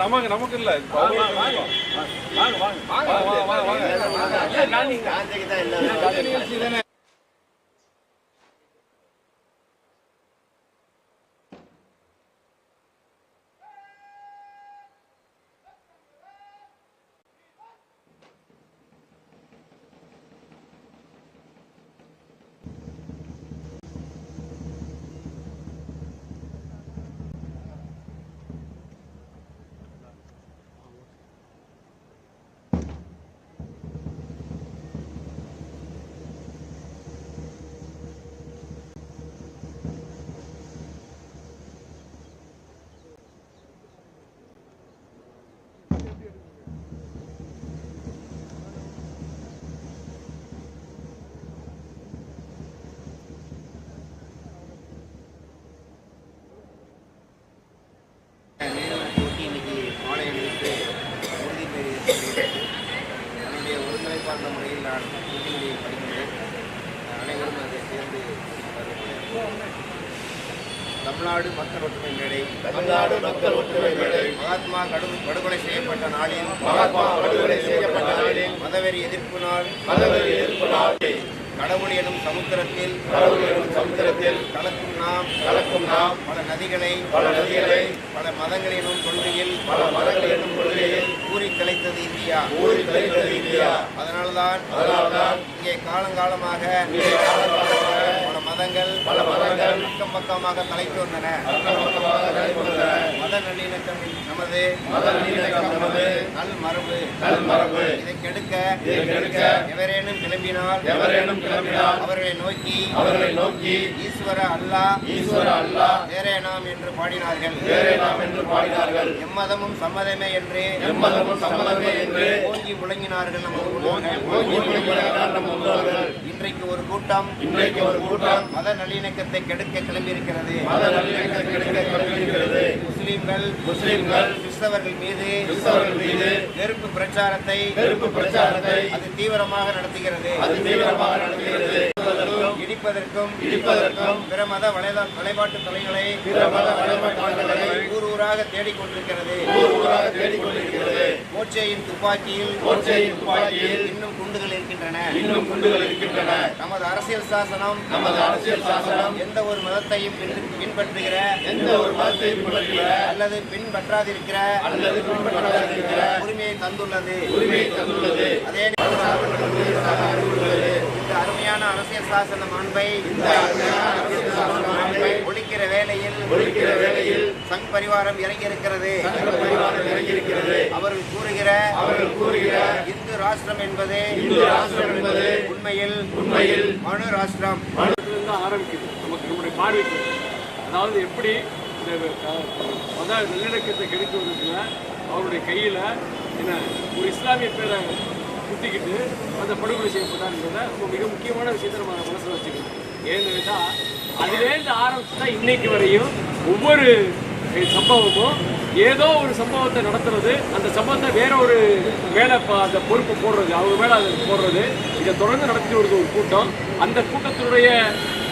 நமக்கு நமக்கு இல்ல. வாங்க வாங்க. வாங்க வாங்க வாங்க போட்டி இன்னைக்கு மாலை அணிவித்து உறுதிமொழி ஏற்கிறது என்னுடைய ஒருங்கிணைப்பாளர் முறையில் நான் உறுதிமொழியை படிக்கிறேன் அனைவரும் அதை சேர்ந்து வருகிறேன். தமிழ்நாடு மக்கள் ஒற்றுமை மேடை. தமிழ்நாடு மக்கள் ஒற்றுமை மேடை. மகாத்மா கடு படுகொலை செய்யப்பட்ட நாளில் மகாத்மா படுகொலை செய்யப்பட்ட நாளில் மதவெறி எதிர்ப்பு நாள். மதவெறி எதிர்ப்பு நாளில் கடவுள் எனும் சமுத்திரத்தில் கடவுள் எனும் சமுத்திரத்தில் கலக்கும் நாம். கலக்கும் நாம். பல நதிகளை பல நதிகளை பல மதங்கள் எனும் கொள்கையில் பல மதங்கள் என்னும் கொள்கையில் ஊறி திளைத்தது இந்தியா. ஊறி தலைத்தது இந்தியா. அதனால்தான் அதனால்தான் இங்கே காலங்காலமாக மதங்கள் பல மதங்கள் பக்கம் பக்கமாக தலைத்து வந்தன. மத நல்லிணக்கம் நமது மத நல்லிணக்கம் நமது நல் மரபு நல் மரபு. இதை கெடுக்க இதை கெடுக்க எவரேனும் கிளம்பினால் எவரேனும் கிளம்பினால் அவர்களை நோக்கி அவர்களை நோக்கி ஈஸ்வர அல்லாஹ் ஈஸ்வர அல்லாஹ் வேறே நாம் என்று பாடினார்கள் வேறே நாம் என்று பாடினார்கள் எம்மதமும் சம்மதமே என்று எம்மதமும் சம்மதமே என்று ஓங்கி முழங்கினார்கள் நம்ம. ஓங்கி முழங்கினார்கள் நம் முன்னோர்கள். இன்றைக்கு ஒரு கூட்டம். இன்றைக்கு ஒரு கூட்டம். மத நல்லிணக்கத்தை கெடுக்க கிளம்பியிருக்கிறது. மத நல்லிணக்கம் கிடைக்க தொடங்கியிருக்கிறது முஸ்லிம்கள் முஸ்லிம்கள் கிறிஸ்தவர்கள் மீது கிறிஸ்தவர்கள் மீது நெருப்பு பிரச்சாரத்தை வெறுப்பு பிரச்சாரத்தை அது தீவிரமாக நடத்துகிறது. அது தீவிரமாக நடத்துகிறது. இடிப்பதற்கும் இடிப்பதற்கும் பிற மத வழிபாட்டு தலைகளை ஊர் ஊராக தேடிக்கொண்டிருக்கிறது. ஊர் ஊராக தேடிக்கொண்டிருக்கிறது. கோச்சையின் துப்பாக்கியில் துப்பாக்கியில் இன்னும் குண்டுகள் இருக்கின்றன. இன்னும் குண்டுகள் இருக்கின்றன. நமது அரசியல் சாசனம் நமது அரசியல் சாசனம் எந்த ஒரு மதத்தையும் பின்- பின்பற்றுகிற எந்த ஒரு மதத்தையும் பின்பற்றுகிற அல்லது பின்பற்றாதிருக்கிற அல்லது பின்பற்றாதிருக்கிற உரிமையை தந்துள்ளது. உரிமையை தந்துள்ளது. அதே இந்த அருமையான அரசியல் சாசன மாண்பை ஒழிக்கிற வேளையில் ஒழிக்கிற வேளையில் சங் பரிவாரம் இறங்கியிருக்கிறது இறங்கியிருக்கிறது. அவர்கள் கூறுகிற அவர்கள் கூறுகிற இந்து ராஷ்டிரம் என்பது இந்து ராஷ்டிரம் என்பது உண்மையில் உண்மையில் மனு ராஷ்டிரம். தான் ஆரம்பிக்குது. நமக்கு நம்முடைய பார்வைக்கு. அதாவது எப்படி இந்த மத நல்லிணக்கத்தை கெடுக்கிறதுக்குள்ள அவருடைய கையில் என்ன ஒரு இஸ்லாமிய பேரை குத்திக்கிட்டு அந்த படுகொலை செய்யப்பட்டார்ன்றத ரொம்ப மிக முக்கியமான விஷயத்தை நம்ம மனசில் வச்சுக்கணும். ஏன்னு கேட்டால் அதுலேருந்து ஆரம்பிச்சு தான் இன்னைக்கு வரையும் ஒவ்வொரு சம்பவமும் ஏதோ ஒரு சம்பவத்தை நடத்துறது அந்த சம்பவத்தை வேற ஒரு மேலே அந்த பொறுப்பு போடுறது அவங்க மேலே அதை போடுறது இதை தொடர்ந்து நடத்தி வருது ஒரு கூட்டம். அந்த கூட்டத்தினுடைய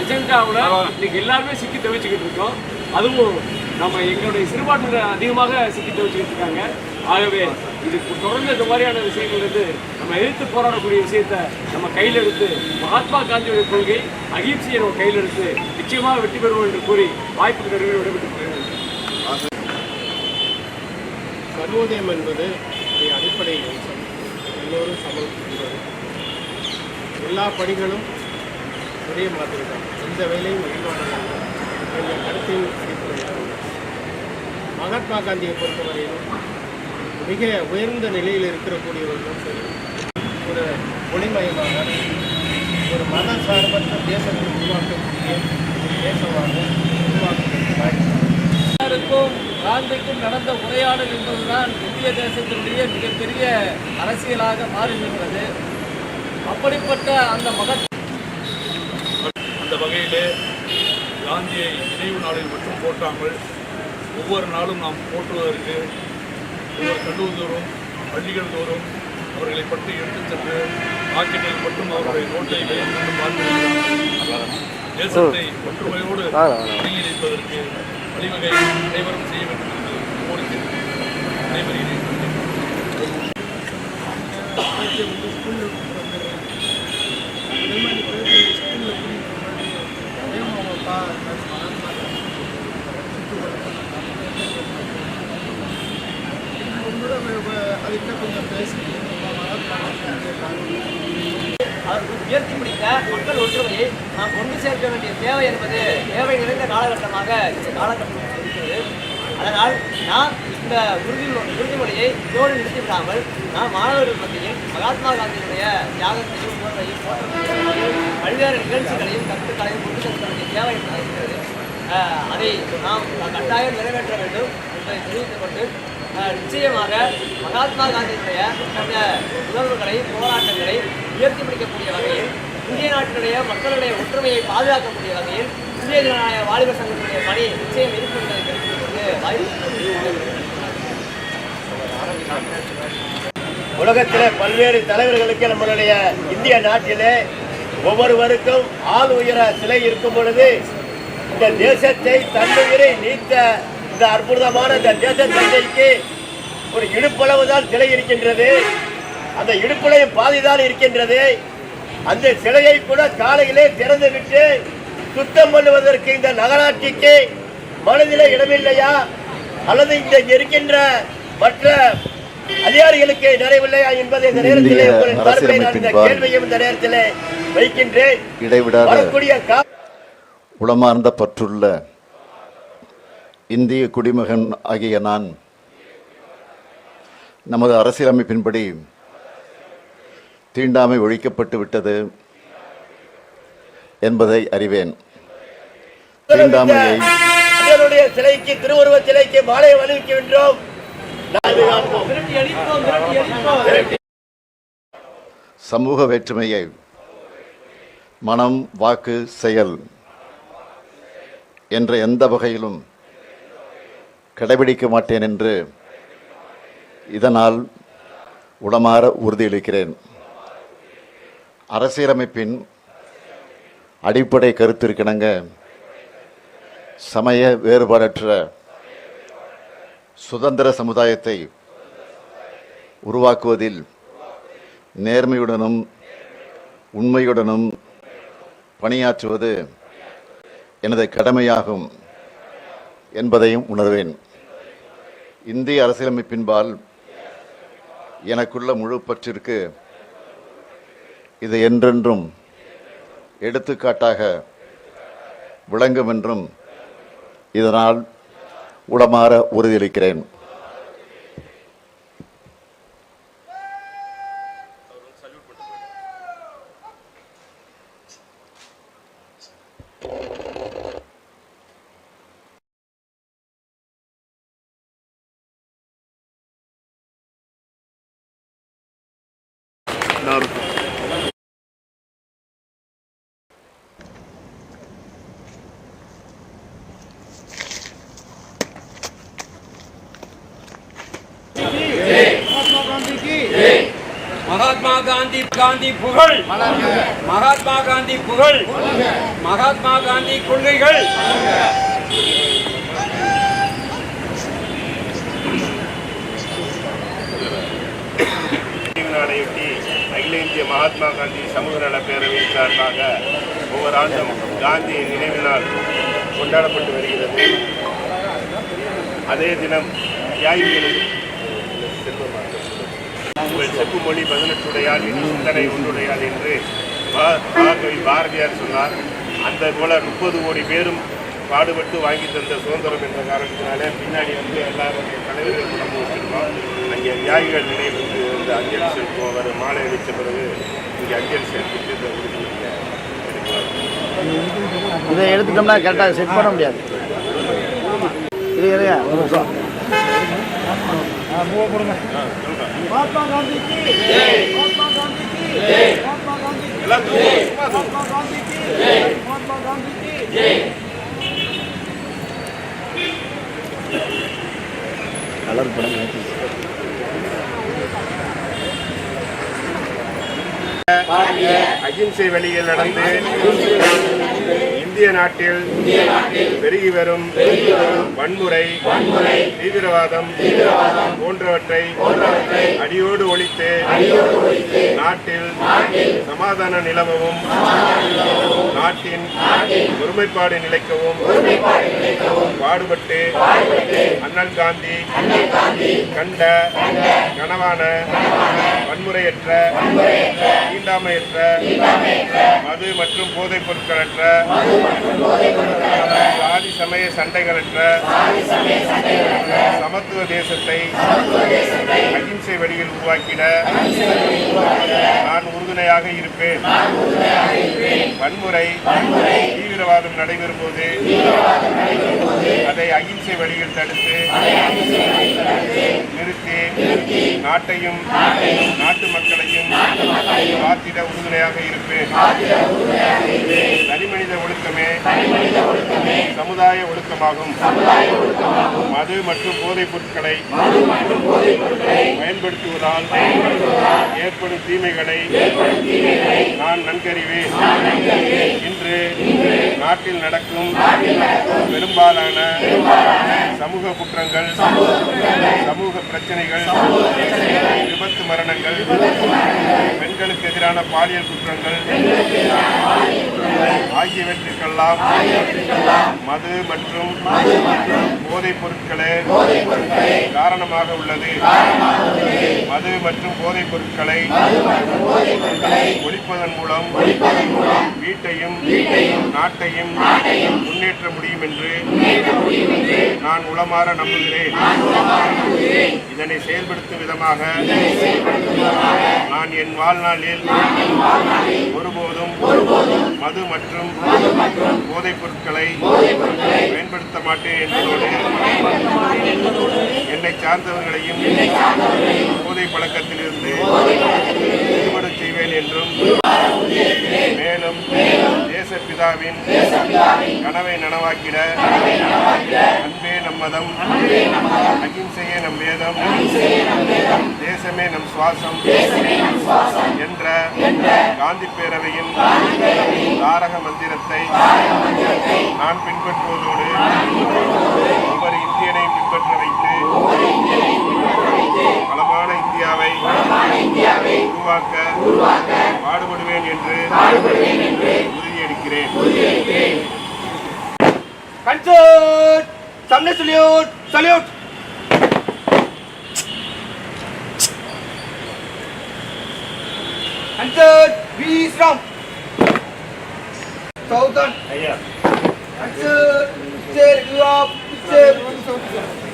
அஜெண்டாவில் இன்னைக்கு எல்லாருமே சிக்கி தவிச்சுக்கிட்டு இருக்கோம். அதுவும் நம்ம எங்களுடைய சிறுபான்மையினர் அதிகமாக சிக்கி தவிச்சுக்கிட்டு இருக்காங்க. ஆகவே இது தொடர்ந்து இந்த மாதிரியான விஷயங்கள் இருந்து நம்ம எதிர்த்து போராடக்கூடிய விஷயத்தை நம்ம கையில் எடுத்து மகாத்மா காந்தியுடைய கொள்கை அகிம்சையை நம்ம கையில் எடுத்து நிச்சயமாக வெற்றி பெறுவோம் என்று கூறி வாய்ப்பு கருவி விடைபெற்று போகிறேன் சர்வோதயம் என்பது அடிப்படை எல்லோரும் சமம் என்பது. எல்லா பணிகளும் ஒரே மாதிரி தான் எந்த வேலையும் இழிவானதல்ல என்ற கருத்தின் அடிப்படையாக மகாத்மா காந்தியை பொறுத்தவரையிலும் மிக உயர்ந்த நிலையில் இருக்கக்கூடியவர்களும் சரி ஒரு ஒளிமயமாக ஒரு மத சார்பற்ற தேசத்தை உருவாக்கக்கூடிய ஒரு தேசமாக பெரியாருக்கும் காந்திக்கும் நடந்த உரையாடல் என்பதுதான் இந்திய தேசத்தினுடைய மிகப்பெரிய அரசியலாக மாறிவிட்டது அப்படிப்பட்ட அந்த மகத் அந்த வகையிலே காந்தியை நினைவு நாளில் மட்டும் போற்றாமல் ஒவ்வொரு நாளும் நாம் போற்றுவதற்கு கல்லூரி தோறும் பள்ளிகள் தோறும் அவர்களை பற்றி எடுத்துச் சென்று பாக்கெட்டில் மட்டும் அவருடைய நோட்டை வைத்து பார்த்து தேசத்தை ஒற்றுமையோடு ஒருங்கிணைப்பதற்கு வழிவகை அனைவரும் செய்ய வேண்டும் என்று கோரிக்கை. அவர்கிட்ட கொஞ்சம் அதற்கு உயர்த்தி பிடித்த மக்கள் ஒற்றுமையை நாம் கொண்டு சேர்க்க வேண்டிய தேவை என்பது தேவை நிறைந்த காலகட்டமாக இந்த காலகட்டம் இருக்கிறது அதனால் நாம் இந்த உறுதி உறுதிமொழியை இதோடு நிறுத்திவிடாமல் நாம் மாணவர்கள் மத்தியில் மகாத்மா காந்தியினுடைய தியாகத்தையும் போன்றையும் போற்றக்கூடிய பல்வேறு நிகழ்ச்சிகளையும் கருத்துக்களையும் கொண்டு சேர்க்க வேண்டிய தேவை என்பது இருக்கிறது. அதை நாம் கட்டாயம் நிறைவேற்ற வேண்டும் என்பதை தெரிவித்துக் கொண்டு நிச்சயமாக மகாத்மா காந்தியினுடைய அந்த உணர்வுகளை போராட்டங்களை உயர்த்தி பிடிக்கக்கூடிய வகையில் இந்திய நாட்டினுடைய மக்களுடைய ஒற்றுமையை பாதுகாக்கக்கூடிய வகையில் இந்திய ஜனநாயக வாலிபர் சங்கத்தினுடைய பணி நிச்சயம் இருக்கும் என்பதை உலகத்திலே பல்வேறு தலைவர்களுக்கு நம்மளுடைய இந்திய நாட்டிலே ஒவ்வொருவருக்கும் ஆள் உயர சிலை இருக்கும் பொழுது இந்த தேசத்தை தன்னுயிரை நீத்த இந்த அற்புதமான இந்த தேச தந்தைக்கு ஒரு இடுப்பளவு தான் சிலை இருக்கின்றது. அந்த இடுப்பளையும் பாதிதான் இருக்கின்றது. அந்த சிலையை கூட காலையிலே திறந்து விட்டு சுத்தம் பண்ணுவதற்கு இந்த நகராட்சிக்கு மனதிலே இடமில்லையா? அல்லது இங்க இருக்கின்ற மற்ற அதிகாரிகளுக்கு நிறைவில்லையா என்பதை இந்த நேரத்திலே உங்களின் தரப்பை நான் இந்த கேள்வியும் இந்த நேரத்திலே வைக்கின்றேன். இடைவிடாத வரக்கூடிய உளமார்ந்த பற்றுள்ள இந்திய குடிமகன் ஆகிய நான் நமது அரசியலமைப்பின்படி தீண்டாமை ஒழிக்கப்பட்டு விட்டது என்பதை அறிவேன். தீண்டாமையை சிலைக்கு திருவுருவ சிலைக்கு மாலை அணிவிக்கின்றோம் சமூக வேற்றுமையை மனம் வாக்கு செயல் என்ற எந்த வகையிலும் கடைபிடிக்க மாட்டேன் என்று இதனால் உடமாற உறுதியளிக்கிறேன். அரசியலமைப்பின் அடிப்படை கருத்திற்கிணங்க சமய வேறுபாடற்ற சுதந்திர சமுதாயத்தை உருவாக்குவதில் நேர்மையுடனும் உண்மையுடனும் பணியாற்றுவது எனது கடமையாகும் என்பதையும் உணர்வேன். இந்திய அரசியலமைப்பின்பால் எனக்குள்ள முழு பற்றிற்கு இது என்றென்றும் எடுத்துக்காட்டாக விளங்கும் என்றும் இதனால் உளமாற உறுதியளிக்கிறேன். மகாத்மா காந்தி காந்தி புகழ் மகாத்மா காந்தி புகழ் மகாத்மா காந்தி கொள்கைகள் மகாத்மா காந்தி சமூக நல பேரவையின் சார்பாக ஒவ்வொரு ஆண்டும் காந்தி நினைவு நாள் கொண்டாடப்பட்டு வருகிறது. அதே தினம் தியாகிகளின் உங்கள் செப்பு மொழி பதினெட்டுடையால் இனி சிந்தனை ஒன்றுடையால் என்று மகாகவி பாரதியார் சொன்னார். அந்த போல முப்பது கோடி பேரும் பாடுபட்டு வாங்கி தந்த சுதந்திரம் என்ற காரணத்தினாலே பின்னாடி வந்து எல்லாருடைய தலைவர்கள் உடம்பு வச்சிருக்கோம். அங்கே தியாகிகள் நினைவுக்கு வந்து அஞ்சலி செலுத்துவோம் அவர் மாலை அளித்த பிறகு இங்கே அஞ்சலி செலுத்திட்டு இந்த உறுதிமொழியை எடுக்கலாம். இதை எடுத்துட்டோம்னா கரெக்டாக செட் பண்ண முடியாது. இது இல்லையா ஒரு நிமிஷம். மகாத்மா காந்திக்கு. மகாத்மா காந்திக்கு. மகாத்மா காந்திக்கு. மகாத்மா காந்திக்கு. அகிம்சை வழியில் நடந்து இந்திய நாட்டில் பெருகி வரும் வன்முறை தீவிரவாதம் போன்றவற்றை அடியோடு ஒழித்து நாட்டில் சமாதான நிலவவும் நாட்டின் ஒருமைப்பாடு நிலைக்கவும் பாடுபட்டு அண்ணல் காந்தி கண்ட கனவான வன்முறையற்ற தீண்டாமையற்ற மது மற்றும் போதைப் பொருட்களற்ற சாதி சமய சண்டைகளற்ற சமத்துவ தேசத்தை அகிம்சை வழியில் உருவாக்கிட நான் உறுதுணையாக இருப்பேன். வன்முறை தீவிரவாதம் நடைபெறும் போது அதை அகிம்சை வழியில் தடுத்து நிறுத்தி நாட்டையும் நாட்டு மக்களையும் காத்திட உறுதுணையாக இருப்பேன். தனிமனித ஒழுக்கமே சமுதாய ஒழுக்கமாகும். மது மற்றும் போதைப் பொருட்களை பயன்படுத்துவதால் ஏற்படும் தீமைகளை நான் நன்கறிவேன். இன்று நாட்டில் நடக்கும் பெரும்பாலான சமூக குற்றங்கள் சமூக பிரச்சனைகள் விபத்து மரணங்கள் பெண்களுக்கு எதிரான பாலியல் குற்றங்கள் ஆகியவற்றிற்கெல்லாம் மது மற்றும் போதைப் பொருட்களே காரணமாக உள்ளது. மது மற்றும் போதைப் பொருட்களை ஒழிப்பதன் மூலம் வீட்டையும் நாட்டையும் முன்னேற்ற முடியும் என்று நான் உளமாற நம்புகிறேன். இதனை செயல்படுத்தும் விதமாக நான் என் வாழ்நாளில் ஒருபோதும் மது மற்றும் போதைப் பொருட்களை பயன்படுத்த மாட்டேன் என்பதோடு என்னை சார்ந்தவர்களையும் போதை பழக்கத்திலிருந்து என்றும் மேலும் தேசப்பிதாவின் கனவை நனவாக்கிட அன்பே நம்மதம் அகிம்சையே நம் வேதம் தேசமே நம் சுவாசம் என்ற காந்தி பேரவையின் தாரக மந்திரத்தை நான் பின்பற்றுவதோடு ஒவ்வொரு இந்தியனையும் பின்பற்ற வைத்து இந்தியாவை உருவாக்க பாடுபடுவேன் என்று உறுதியளிக்கிறேன். கன்சர்ட்! சம்னே சல்யூட்! சல்யூட்! கன்சர்ட்! சேர் யூப் சேர் ஆ, ரைட்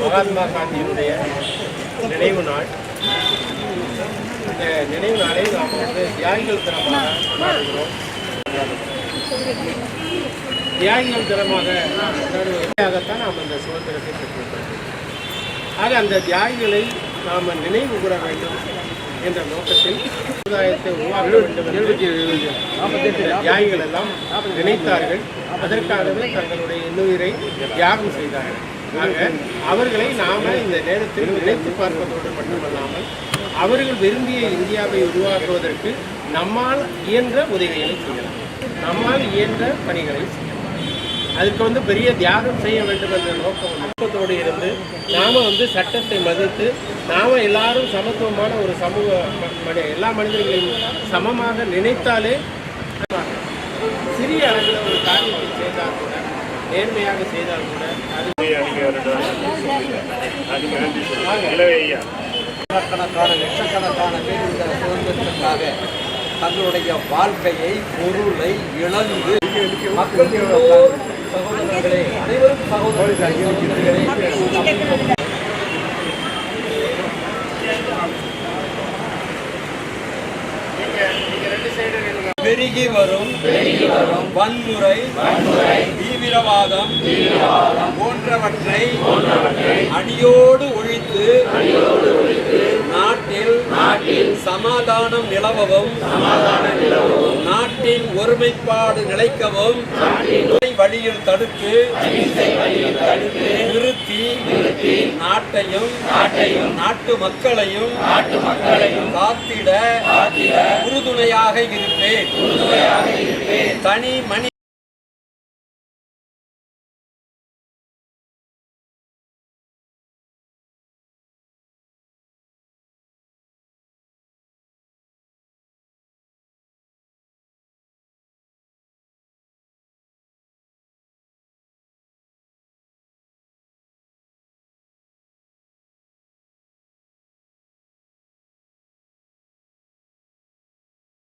மகாத்மா காந்தியினுடைய நினைவு நாள் இந்த நினைவு நாளை நாம் வந்து தியாகிகள் தினமாக கொண்டாடுகிறோம் தியாகிகள் தினமாக கொண்டாடுவதற்காகத்தான் நாம் இந்த சுதந்திரத்தை பெற்றிருக்கிறோம் ஆக அந்த தியாகிகளை நாம் நினைவு கூற வேண்டும் என்ற நோக்கத்தில் சமுதாயத்தை உருவாக்க வேண்டும் தியாகிகள் எல்லாம் நினைத்தார்கள். அதற்காகவே தங்களுடைய இன்னுயிரை தியாகம் செய்தார்கள். ஆக அவர்களை நாம இந்த நேரத்தில் நினைத்து பார்ப்பதோடு மட்டுமல்லாமல் அவர்கள் விரும்பிய இந்தியாவை உருவாக்குவதற்கு நம்மால் இயன்ற உதவிகளை செய்யலாம். நம்மால் இயன்ற பணிகளை செய்யலாம். அதுக்கு வந்து பெரிய தியாகம் செய்ய வேண்டும் என்ற நோக்கம் நோக்கத்தோடு இருந்து நாம வந்து சட்டத்தை மதித்து நாம எல்லாரும் சமத்துவமான ஒரு சமூக ம- எல்லா மனிதர்களையும் சமமாக நினைத்தாலே சிறிய அளவில் ஒரு காரியத்தை செய்தால் கூட நேர்மையாக செய்தால் கூட அது லட்சக்கணக்கான பேர் இந்த சுதந்திரத்திற்காக தங்களுடைய வாழ்க்கையை பொருளை இழந்து மக்கள் எல்லோரும் சகோதரர்களே அனைவரும் சகோதரர்களே சகோதரிகளே பெருகி வரும் வன்முறை தீவிரவாதம் போன்றவற்றை அடியோடு ஒழித்து நாட்டில் சமாதானம் நிலவவும் நாட்டின் ஒருமைப்பாடு நிலைக்கவும் வழியில் தடுத்து நிறுத்தி நாட்டையும் நாட்டையும் நாட்டு மக்களையும் நாட்டு மக்களையும் காத்திட உறுதுணையாக இருப்பேன். தனி மனித